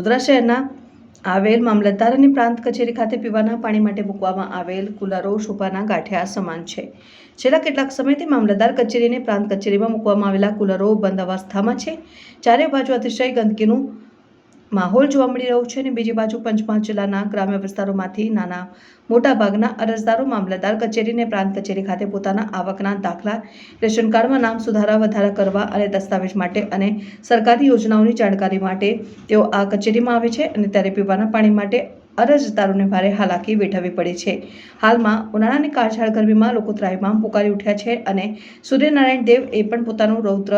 ગોધરા શહેરના આવેલ મામલતદારની પ્રાંત કચેરી ખાતે પીવાના પાણી માટે મૂકવામાં આવેલ કુલરો શોભાના ગાંઠિયા સમાન છે. છેલ્લા કેટલાક સમયથી મામલતદાર કચેરી અને પ્રાંત કચેરીમાં મૂકવામાં આવેલા કુલરો બંધ અવસ્થામાં છે. ચારે બાજુ અતિશય ગંદકીનું માહોલ જોવા મળી રહ્યો છે અને બીજી બાજુ પંચમહાલ જિલ્લાના ગ્રામ્ય વિસ્તારોમાંથી નાના મોટા ભાગના અરજદારો, મામલતદાર કચેરી અને પ્રાંત કચેરી ખાતે પોતાના આવકના દાખલા, રેશન કાર્ડમાં નામ સુધારા વધારા કરવા અને દસ્તાવેજ માટે અને સરકારી યોજનાઓની જાણકારી માટે તેઓ આ કચેરીમાં આવે છે અને ત્યારે પીવાના પાણી માટે અરજદારોને ભારે હાલાકી વેઠવવી પડે છે. હાલમાં ઉનાળાની કાળઝાળ ગરમીમાં લોકો ત્રાહિમામ પુકારી ઉઠ્યા છે અને સૂર્યનારાયણ દેવ એ પણ પોતાનું રૌદ્ર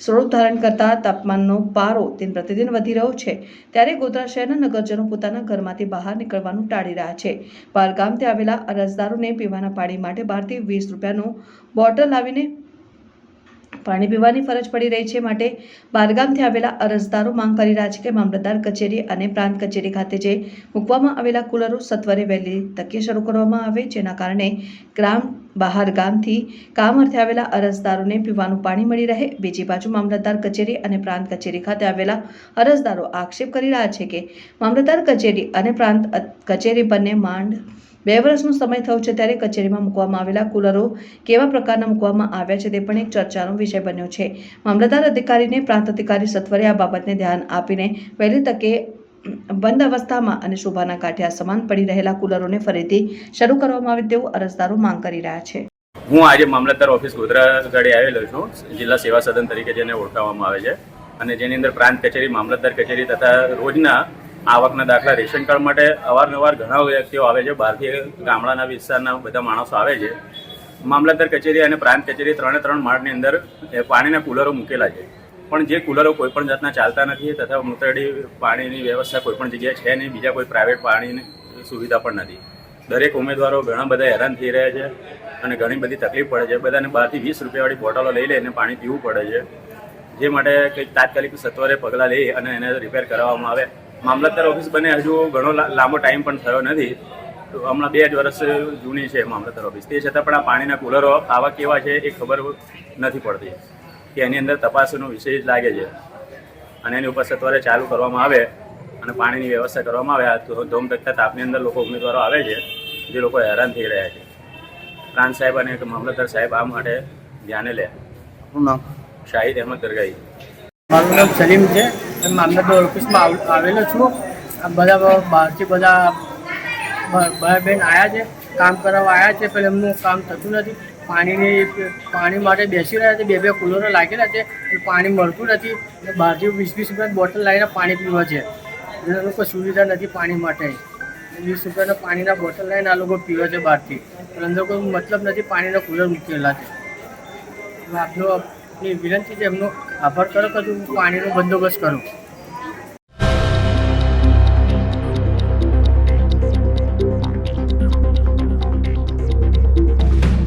સ્વરૂપ ધારણ કરતા તાપમાનનો પારો દિન પ્રતિદિન વધી રહ્યો છે. ત્યારે ગોધરા શહેરના નગરજનો પોતાના ઘરમાંથી બહાર નીકળવાનું ટાળી રહ્યા છે. બહારગામથી આવેલા અરજદારોને પીવાના પાણી માટે બહારથી વીસ રૂપિયાનું બોટલ લાવીને પાણી પીવાની ફરજ પડી રહી છે માટે બહારગામથી આવેલા અરજદારો માંગ કરી રહ્યા છે કે મામલતદાર કચેરી અને પ્રાંત કચેરી ખાતે જે મૂકવામાં આવેલા કુલરો સત્વરે વહેલી તકે શરૂ કરવામાં આવે, જેના કારણે ગ્રામ બહાર ગામથી કામ અર્થે આવેલા અરજદારોને પીવાનું પાણી મળી રહે. બીજી બાજુ મામલતદાર કચેરી અને પ્રાંત કચેરી ખાતે આવેલા અરજદારો આક્ષેપ કરી રહ્યા છે કે મામલતદાર કચેરી અને પ્રાંત કચેરી બંને માંડ બે વર્ષનો સમય થયો છે ત્યારે કચેરીમાં મૂકવામાં આવેલા કુલરો કેવા પ્રકારના મૂકવામાં આવ્યા છે તે પણ એક ચર્ચાનો વિષય બન્યો છે. મામલતદાર અધિકારીને પ્રાંત અધિકારી સત્વરે આ બાબતને ધ્યાન આપીને વહેલી તકે બંધ અવસ્થામાં અને શોભાના કાંઠિયા સમાન પડી રહેલા કુલરોને ફરીથી શરૂ કરવામાં આવે તેવું અરજદારો માંગ કરી રહ્યા છે. હું આજે મામલતદાર ઓફિસ ગોધરા ગાડી આવેલો છું, જિલ્લા સેવા સદન તરીકે જેને ઓળખાવવામાં આવે છે. અને જેની અંદર પ્રાંત કચેરી, મામલતદાર કચેરી તથા રોજના આવકના દાખલા રેશન કાર્ડ માટે અવારનવાર ઘણા વ્યક્તિઓ આવે છે. બહારથી ગામડાના વિસ્તારના બધા માણસો આવે છે. મામલતદાર કચેરી અને પ્રાંત કચેરી ત્રણે ત્રણ માળની અંદર પાણીના કુલરો મૂકેલા છે. પણ જે કુલરો કોઈપણ જાતના ચાલતા નથી તથા મૂતરડી પાણીની વ્યવસ્થા કોઈ પણ જગ્યાએ છે નહીં. બીજા કોઈ પ્રાઇવેટ પાણીની સુવિધા પણ નથી. દરેક ઉમેદવારો ઘણા બધા હેરાન થઈ રહ્યા છે અને ઘણી બધી તકલીફ પડે છે. બધાને બહારથી વીસ રૂપિયાવાળી બોટલો લઈ લઈને પાણી પીવું પડે છે. જે માટે કંઈક તાત્કાલિક સત્વરે પગલાં લઈ અને એને રિપેર કરાવવામાં આવે. મામલતદાર ઓફિસ બને હજુ ઘણો લાંબો ટાઈમ પણ થયો નથી. તો હમણાં બે જ વર્ષ જૂની છે મામલતદાર ઓફિસ. તે છતાં પણ આ પાણીના કુલરો આવા કેવા છે એ ખબર નથી પડતી કે એની અંદર તપાસનો વિષય જ લાગે છે. અને એની ઉપર સત્વરે ચાલુ કરવામાં આવે અને પાણીની વ્યવસ્થા કરવામાં આવે. તો ધોમ તાપની અંદર લોકો ઉમેદવારો આવે છે જે લોકો હેરાન થઈ રહ્યા છે. પ્રાંત સાહેબ અને મામલતદાર સાહેબ આ માટે ધ્યાને લે. શાહિદ અહેમદ દરગાઈ મારું નામ સલીમ છે. હું ઓફિસમાં આવેલો છું. બધા બહારથી બધા ભાઈ બહેન આવ્યા છે, કામ કરાવવા આવ્યા છે, પણ એમનું કામ થતું નથી. પાણીની પાણી માટે બેસી રહ્યા છે, બે બે કુલરો લાગેલા છે, પાણી મળતું નથી. અને બહારથી વીસ વીસ રૂપિયાની બોટલ લાવીને પાણી પીવા છે. એ લોકો સુવિધા નથી પાણી માટે. વીસ રૂપિયાના પાણીના બોટલ લઈને આ લોકો પીવે છે બહારથી. અંદર કોઈ મતલબ નથી, પાણીના કુલર મૂકેલા છે. આપની વિનંતી છે, એમનો આભાર કરો કે તું પાણીનો બંદોબસ્ત કરો